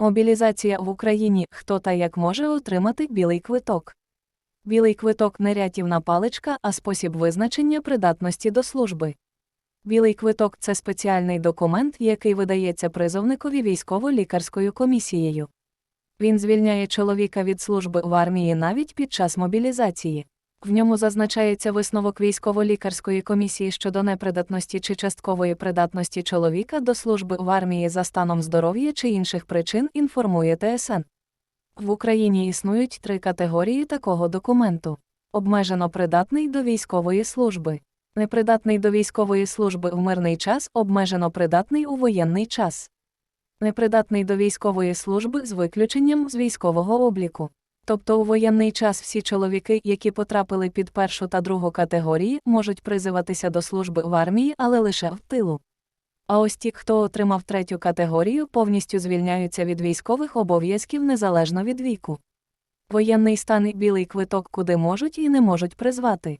Мобілізація в Україні хто та як може отримати білий квиток. Білий квиток не рятівна паличка, а спосіб визначення придатності до служби. Білий квиток це спеціальний документ, який видається призовникові військово-лікарською комісією. Він звільняє чоловіка від служби в армії навіть під час мобілізації. В ньому зазначається висновок військово-лікарської комісії щодо непридатності чи часткової придатності чоловіка до служби в армії за станом здоров'я чи інших причин, інформує ТСН. В Україні існують три категорії такого документу: обмежено придатний до військової служби, непридатний до військової служби в мирний час, обмежено придатний у воєнний час, непридатний до військової служби з виключенням з військового обліку. Тобто у воєнний час всі чоловіки, які потрапили під першу та другу категорії, можуть призиватися до служби в армії, але лише в тилу. А ось ті, хто отримав третю категорію, повністю звільняються від військових обов'язків незалежно від віку. Воєнний стан і білий квиток куди можуть і не можуть призвати.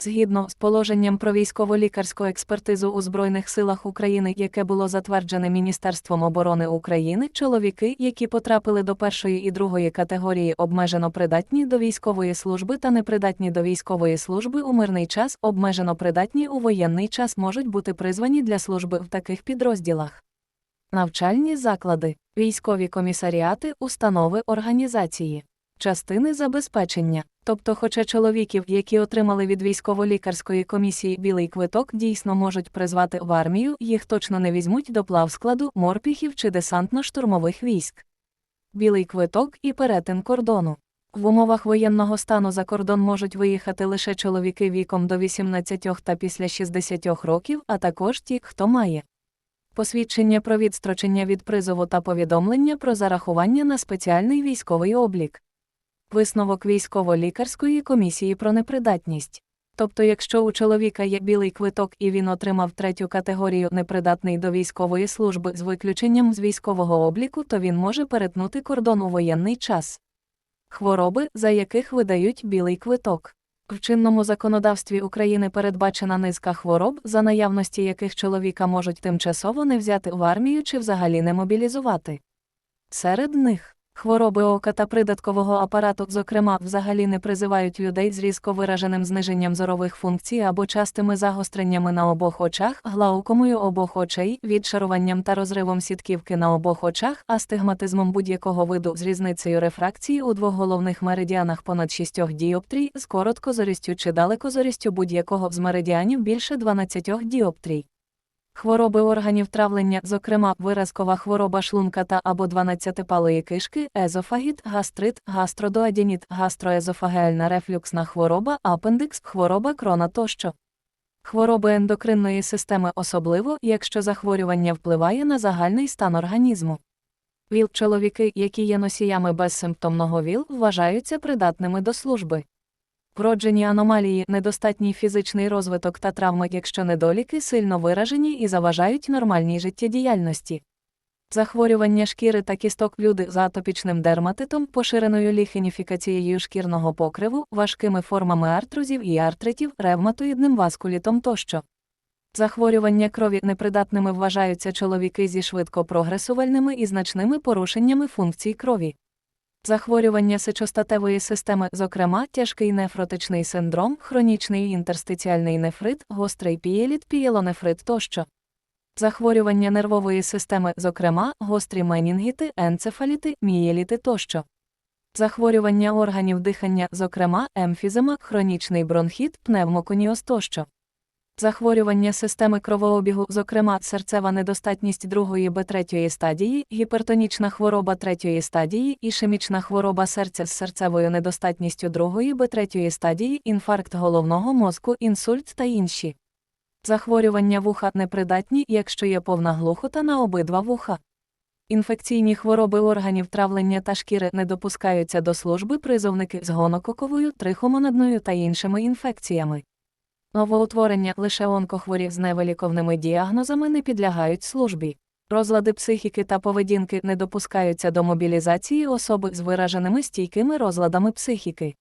Згідно з положенням про військово-лікарську експертизу у Збройних силах України, яке було затверджене Міністерством оборони України, чоловіки, які потрапили до першої і другої категорії, обмежено придатні до військової служби та непридатні до військової служби у мирний час, обмежено придатні у воєнний час можуть бути призвані для служби в таких підрозділах. Навчальні заклади, військові комісаріати, установи організації, частини забезпечення. Тобто, хоча чоловіків, які отримали від військово-лікарської комісії білий квиток, дійсно можуть призвати в армію, їх точно не візьмуть до плавскладу, морпіхів чи десантно-штурмових військ. Білий квиток і перетин кордону. В умовах воєнного стану за кордон можуть виїхати лише чоловіки віком до 18 та після 60 років, а також ті, хто має посвідчення про відстрочення від призову та повідомлення про зарахування на спеціальний військовий облік. Висновок військово-лікарської комісії про непридатність. Тобто, якщо у чоловіка є білий квиток і він отримав третю категорію непридатний до військової служби з виключенням з військового обліку, то він може перетнути кордон у воєнний час. Хвороби, за яких видають білий квиток. В чинному законодавстві України передбачена низка хвороб, за наявності яких чоловіка можуть тимчасово не взяти в армію чи взагалі не мобілізувати. Серед них Хвороби ока та придаткового апарату, зокрема, взагалі не призивають людей з різко вираженим зниженням зорових функцій або частими загостреннями на обох очах, глаукомою обох очей, відшаруванням та розривом сітківки на обох очах, астигматизмом будь-якого виду з різницею рефракції у двох головних меридіанах понад 6 діоптрій, з короткозорістю чи далекозорістю будь-якого з меридіанів більше 12 діоптрій. Хвороби органів травлення, зокрема, виразкова хвороба шлунка та або 12-палої кишки, езофагіт, гастрит, гастродоаденіт, гастроезофагеальна рефлюксна хвороба, апендикс, хвороба крона тощо. Хвороби ендокринної системи особливо, якщо захворювання впливає на загальний стан організму. ВІЛ чоловіки, які є носіями безсимптомного ВІЛ, вважаються придатними до служби. Вроджені аномалії, недостатній фізичний розвиток та травми, якщо недоліки сильно виражені і заважають нормальній життєдіяльності. Захворювання шкіри та кісток люди з атопічним дерматитом, поширеною ліхеніфікацією шкірного покриву, важкими формами артрозів і артритів, ревматоїдним васкулітом тощо. Захворювання крові непридатними вважаються чоловіки зі швидко прогресувальними і значними порушеннями функцій крові. Захворювання сечостатевої системи, зокрема, тяжкий нефротичний синдром, хронічний інтерстиціальний нефрит, гострий пієліт, пієлонефрит тощо. Захворювання нервової системи, зокрема, гострі менінгіти, енцефаліти, мієліти тощо. Захворювання органів дихання, зокрема, емфізема, хронічний бронхіт, пневмоконіоз тощо. Захворювання системи кровообігу, зокрема серцева недостатність другої б третьої стадії, гіпертонічна хвороба третьої стадії, ішемічна хвороба серця з серцевою недостатністю другої б третьої стадії, інфаркт головного мозку, інсульт та інші. Захворювання вуха непридатні, якщо є повна глухота на обидва вуха. Інфекційні хвороби органів травлення та шкіри не допускаються до служби призовники з гонококовою, трихомонадною та іншими інфекціями. Новоутворення лише онкохворі з невиліковними діагнозами не підлягають службі. Розлади психіки та поведінки не допускаються до мобілізації особи з вираженими стійкими розладами психіки.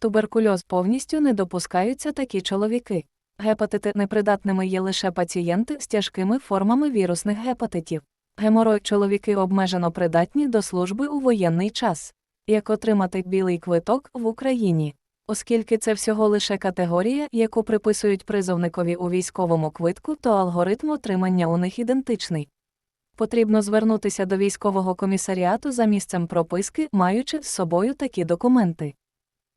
Туберкульоз повністю не допускаються такі чоловіки. Гепатити непридатними є лише пацієнти з тяжкими формами вірусних гепатитів. Геморой чоловіки обмежено придатні до служби у воєнний час. Як отримати білий квиток в Україні? Оскільки це всього лише категорія, яку приписують призовникові у військовому квитку, то алгоритм отримання у них ідентичний. Потрібно звернутися до військового комісаріату за місцем прописки, маючи з собою такі документи.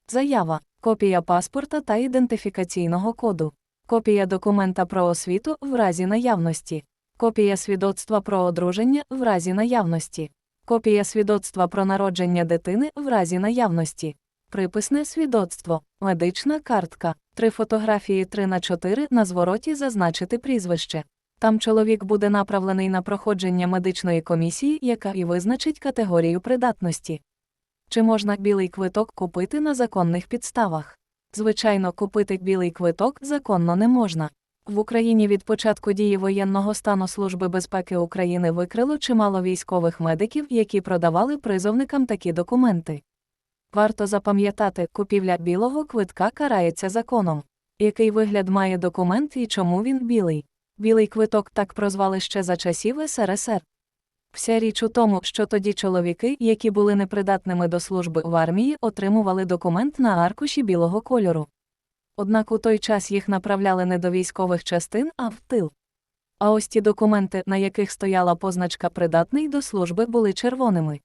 Заява, копія паспорта та ідентифікаційного коду, копія документа про освіту в разі наявності, копія свідоцтва про одруження в разі наявності, копія свідоцтва про народження дитини в разі наявності, приписне свідоцтво, медична картка, три фотографії 3 на 4 на звороті зазначити прізвище. Там чоловік буде направлений на проходження медичної комісії, яка і визначить категорію придатності. Чи можна білий квиток купити на законних підставах? Звичайно, купити білий квиток законно не можна. В Україні від початку дії воєнного стану Служби безпеки України викрило чимало військових медиків, які продавали призовникам такі документи. Варто запам'ятати, купівля білого квитка карається законом. Який вигляд має документ і чому він білий? Білий квиток так прозвали ще за часів СРСР. Вся річ у тому, що тоді чоловіки, які були непридатними до служби в армії, отримували документ на аркуші білого кольору. Однак у той час їх направляли не до військових частин, а в тил. А ось ті документи, на яких стояла позначка придатний до служби, були червоними.